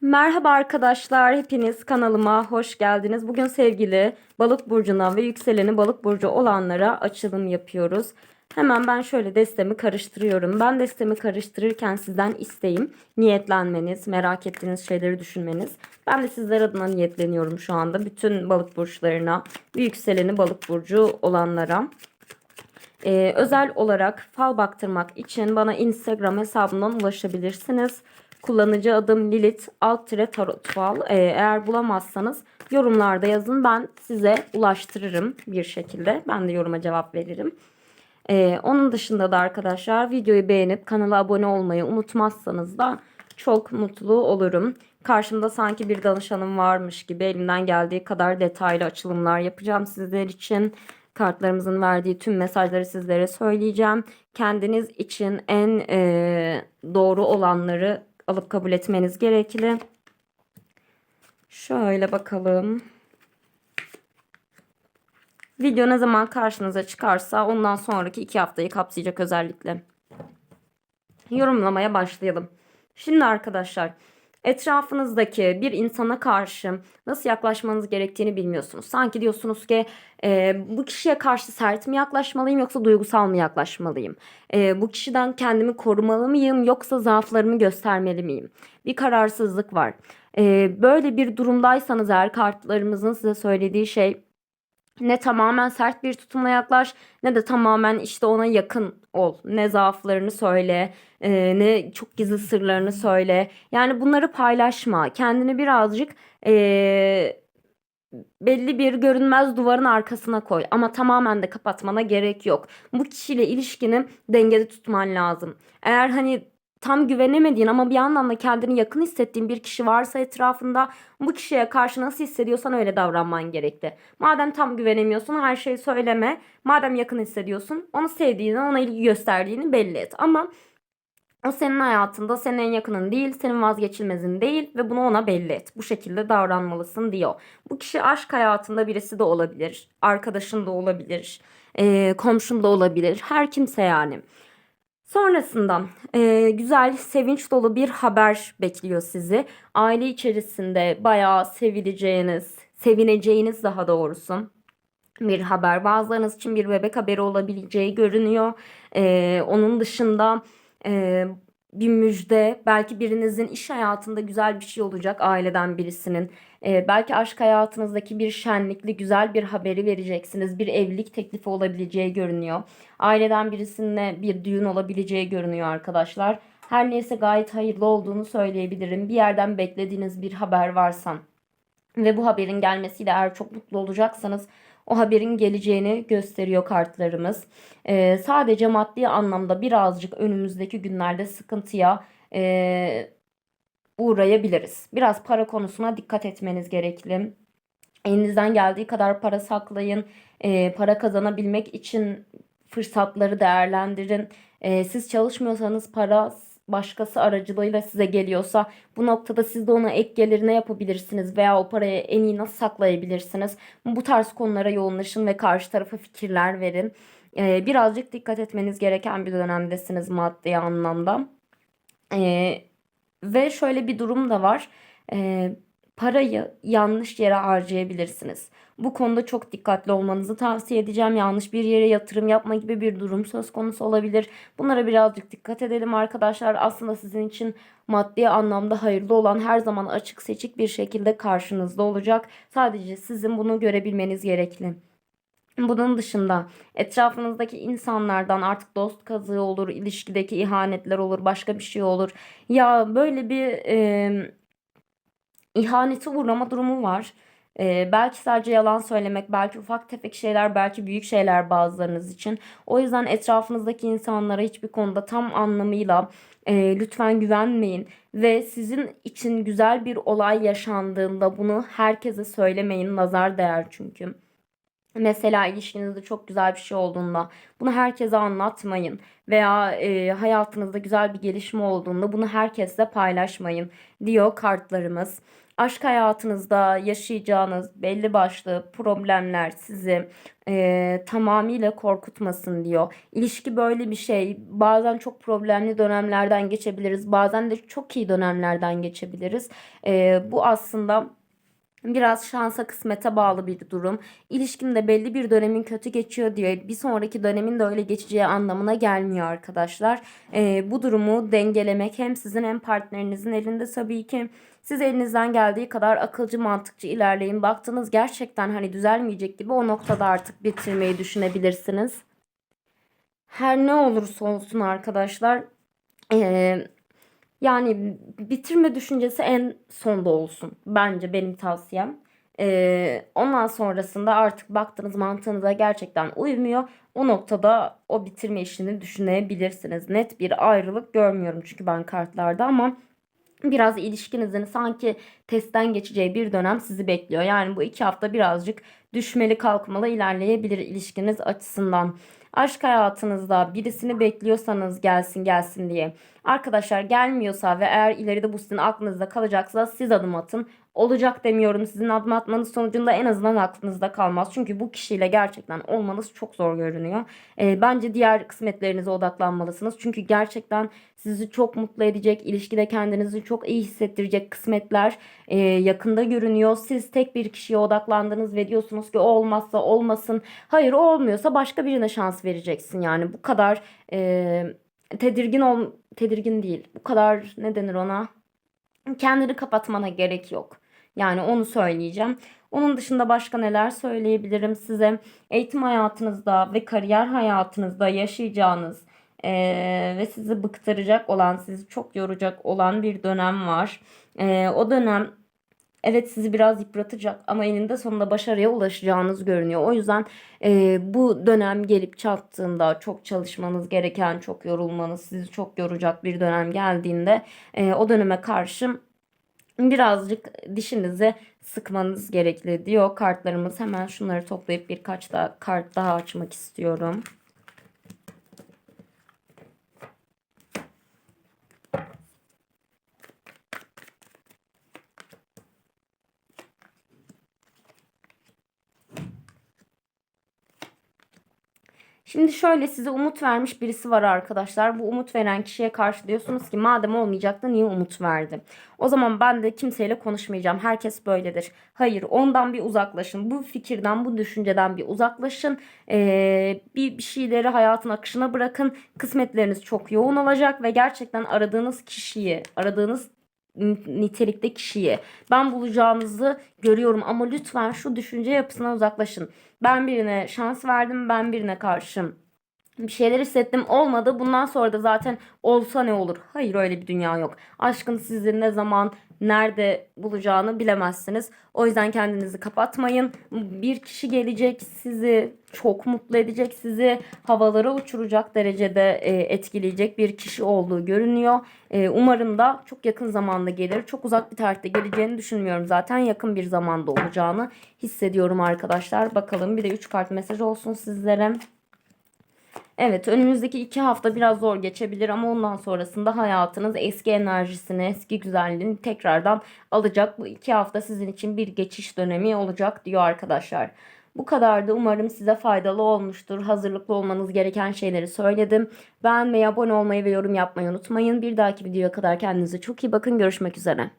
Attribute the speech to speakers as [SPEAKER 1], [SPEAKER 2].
[SPEAKER 1] Merhaba arkadaşlar, hepiniz kanalıma hoş geldiniz. Bugün sevgili balık burcuna ve yükseleni balık burcu olanlara açılım yapıyoruz. Hemen ben şöyle destemi karıştırıyorum. Ben destemi karıştırırken sizden isteğim niyetlenmeniz, merak ettiğiniz şeyleri düşünmeniz. Ben de sizler adına niyetleniyorum şu anda. Bütün balık burçlarına yükseleni balık burcu olanlara. Ee, özel olarak fal baktırmak için bana Instagram hesabından ulaşabilirsiniz. Kullanıcı adım Lilith alt tire tarot fal. Ee, eğer bulamazsanız yorumlarda yazın. Ben size ulaştırırım bir şekilde. Ben de yoruma cevap veririm. Ee, onun dışında da arkadaşlar videoyu beğenip kanala abone olmayı unutmazsanız da çok mutlu olurum. Karşımda sanki bir danışanım varmış gibi elimden geldiği kadar detaylı açılımlar yapacağım sizler için. Kartlarımızın verdiği tüm mesajları sizlere söyleyeceğim. Kendiniz için en e, doğru olanları alıp kabul etmeniz gerekli. Şöyle bakalım. Video ne zaman karşınıza çıkarsa ondan sonraki iki haftayı kapsayacak özellikle. Yorumlamaya başlayalım. Şimdi arkadaşlar etrafınızdaki bir insana karşı nasıl yaklaşmanız gerektiğini bilmiyorsunuz. Sanki diyorsunuz ki e, bu kişiye karşı sert mi yaklaşmalıyım yoksa duygusal mı yaklaşmalıyım? E, bu kişiden kendimi korumalı mıyım yoksa zaaflarımı göstermeli miyim? Bir kararsızlık var. E, böyle bir durumdaysanız eğer kartlarımızın size söylediği şey ne tamamen sert bir tutumla yaklaş ne de tamamen işte ona yakın ol. Ne zaaflarını söyle, e, ne çok gizli sırlarını söyle. Yani bunları paylaşma. Kendini birazcık e, belli bir görünmez duvarın arkasına koy. Ama tamamen de kapatmana gerek yok. Bu kişiyle ilişkini dengede tutman lazım. Eğer hani tam güvenemediğin ama bir yandan da kendini yakın hissettiğin bir kişi varsa etrafında bu kişiye karşı nasıl hissediyorsan öyle davranman gerekli. Madem tam güvenemiyorsun her şeyi söyleme. Madem yakın hissediyorsun onu sevdiğini ona ilgi gösterdiğini belli et. Ama o senin hayatında senin en yakının değil, senin vazgeçilmezin değil ve bunu ona belli et. Bu şekilde davranmalısın diyor. Bu kişi aşk hayatında birisi de olabilir, arkadaşın da olabilir, komşun da olabilir, her kimse yani. Sonrasında e, güzel, sevinç dolu bir haber bekliyor sizi. Aile içerisinde bayağı sevileceğiniz, sevineceğiniz daha doğrusu bir haber. Bazılarınız için bir bebek haberi olabileceği görünüyor. E, onun dışında e, bir müjde, belki birinizin iş hayatında güzel bir şey olacak aileden birisinin. Ee, belki aşk hayatınızdaki bir şenlikli güzel bir haberi vereceksiniz. Bir evlilik teklifi olabileceği görünüyor. Aileden birisine bir düğün olabileceği görünüyor arkadaşlar. Her neyse gayet hayırlı olduğunu söyleyebilirim. Bir yerden beklediğiniz bir haber varsa ve bu haberin gelmesiyle eğer çok mutlu olacaksanız o haberin geleceğini gösteriyor kartlarımız. Ee, sadece maddi anlamda birazcık önümüzdeki günlerde sıkıntıya e, uğrayabiliriz. Biraz para konusuna dikkat etmeniz gerekli. Elinizden geldiği kadar para saklayın. E, para kazanabilmek için fırsatları değerlendirin. E, siz çalışmıyorsanız para başkası aracılığıyla size geliyorsa bu noktada siz de ona ek gelir ne yapabilirsiniz veya o parayı en iyi nasıl saklayabilirsiniz? Bu tarz konulara yoğunlaşın ve karşı tarafa fikirler verin. Ee, birazcık dikkat etmeniz gereken bir dönemdesiniz maddi anlamda. Ee, ve şöyle bir durum da var. Ee, parayı yanlış yere harcayabilirsiniz. Bu konuda çok dikkatli olmanızı tavsiye edeceğim. Yanlış bir yere yatırım yapma gibi bir durum söz konusu olabilir. Bunlara birazcık dikkat edelim arkadaşlar. Aslında sizin için maddi anlamda hayırlı olan her zaman açık seçik bir şekilde karşınızda olacak. Sadece sizin bunu görebilmeniz gerekli. Bunun dışında etrafınızdaki insanlardan artık dost kazığı olur, ilişkideki ihanetler olur, başka bir şey olur. Ya böyle bir e, ihanete uğrama durumu var. Ee, belki sadece yalan söylemek, belki ufak tefek şeyler, belki büyük şeyler bazılarınız için. O yüzden etrafınızdaki insanlara hiçbir konuda tam anlamıyla e, lütfen güvenmeyin ve sizin için güzel bir olay yaşandığında bunu herkese söylemeyin. Nazar değer çünkü. Mesela ilişkinizde çok güzel bir şey olduğunda bunu herkese anlatmayın veya e, hayatınızda güzel bir gelişme olduğunda bunu herkesle paylaşmayın diyor kartlarımız. Aşk hayatınızda yaşayacağınız belli başlı problemler sizi e, tamamıyla korkutmasın diyor. İlişki böyle bir şey. Bazen çok problemli dönemlerden geçebiliriz. Bazen de çok iyi dönemlerden geçebiliriz. E, bu aslında Biraz şansa kısmete bağlı bir durum. İlişkinde belli bir dönemin kötü geçiyor diye bir sonraki dönemin de öyle geçeceği anlamına gelmiyor arkadaşlar. Ee, bu durumu dengelemek hem sizin hem partnerinizin elinde tabii ki. Siz elinizden geldiği kadar akılcı mantıkçı ilerleyin. Baktınız gerçekten hani düzelmeyecek gibi o noktada artık bitirmeyi düşünebilirsiniz. Her ne olursa olsun arkadaşlar ee, yani bitirme düşüncesi en sonda olsun. Bence benim tavsiyem. Ee, ondan sonrasında artık baktığınız mantığınıza gerçekten uymuyor. O noktada o bitirme işini düşünebilirsiniz. Net bir ayrılık görmüyorum çünkü ben kartlarda ama biraz ilişkinizin sanki testten geçeceği bir dönem sizi bekliyor. Yani bu iki hafta birazcık düşmeli kalkmalı ilerleyebilir ilişkiniz açısından. Aşk hayatınızda birisini bekliyorsanız gelsin gelsin diye. Arkadaşlar gelmiyorsa ve eğer ileride bu sizin aklınızda kalacaksa siz adım atın. Olacak demiyorum sizin adım atmanız sonucunda en azından aklınızda kalmaz. Çünkü bu kişiyle gerçekten olmanız çok zor görünüyor. E, bence diğer kısmetlerinize odaklanmalısınız. Çünkü gerçekten sizi çok mutlu edecek, ilişkide kendinizi çok iyi hissettirecek kısmetler e, yakında görünüyor. Siz tek bir kişiye odaklandınız ve diyorsunuz ki o olmazsa olmasın. Hayır o olmuyorsa başka birine şans vereceksin. Yani bu kadar e, tedirgin ol tedirgin değil. Bu kadar ne denir ona? Kendini kapatmana gerek yok. Yani onu söyleyeceğim. Onun dışında başka neler söyleyebilirim size? Eğitim hayatınızda ve kariyer hayatınızda yaşayacağınız ee, ve sizi bıktıracak olan, sizi çok yoracak olan bir dönem var. Ee, o dönem evet sizi biraz yıpratacak ama eninde sonunda başarıya ulaşacağınız görünüyor. O yüzden e, bu dönem gelip çattığında çok çalışmanız gereken, çok yorulmanız, sizi çok yoracak bir dönem geldiğinde e, o döneme karşı birazcık dişinizi sıkmanız gerekli diyor kartlarımız. Hemen şunları toplayıp birkaç da kart daha açmak istiyorum. Şimdi şöyle size umut vermiş birisi var arkadaşlar. Bu umut veren kişiye karşı diyorsunuz ki madem olmayacaktı niye umut verdi? O zaman ben de kimseyle konuşmayacağım. Herkes böyledir. Hayır ondan bir uzaklaşın. Bu fikirden bu düşünceden bir uzaklaşın. Ee, bir, şeyleri hayatın akışına bırakın. Kısmetleriniz çok yoğun olacak ve gerçekten aradığınız kişiyi, aradığınız nitelikte kişiyi ben bulacağınızı görüyorum ama lütfen şu düşünce yapısına uzaklaşın. Ben birine şans verdim, ben birine karşı bir şeyler hissettim olmadı. Bundan sonra da zaten olsa ne olur? Hayır öyle bir dünya yok. Aşkın sizi ne zaman nerede bulacağını bilemezsiniz. O yüzden kendinizi kapatmayın. Bir kişi gelecek sizi çok mutlu edecek, sizi havalara uçuracak derecede e, etkileyecek bir kişi olduğu görünüyor. E, umarım da çok yakın zamanda gelir. Çok uzak bir tarihte geleceğini düşünmüyorum zaten. Yakın bir zamanda olacağını hissediyorum arkadaşlar. Bakalım bir de 3 kart mesaj olsun sizlere. Evet önümüzdeki iki hafta biraz zor geçebilir ama ondan sonrasında hayatınız eski enerjisini, eski güzelliğini tekrardan alacak. Bu iki hafta sizin için bir geçiş dönemi olacak diyor arkadaşlar. Bu kadar da umarım size faydalı olmuştur. Hazırlıklı olmanız gereken şeyleri söyledim. Beğenmeyi, abone olmayı ve yorum yapmayı unutmayın. Bir dahaki videoya kadar kendinize çok iyi bakın. Görüşmek üzere.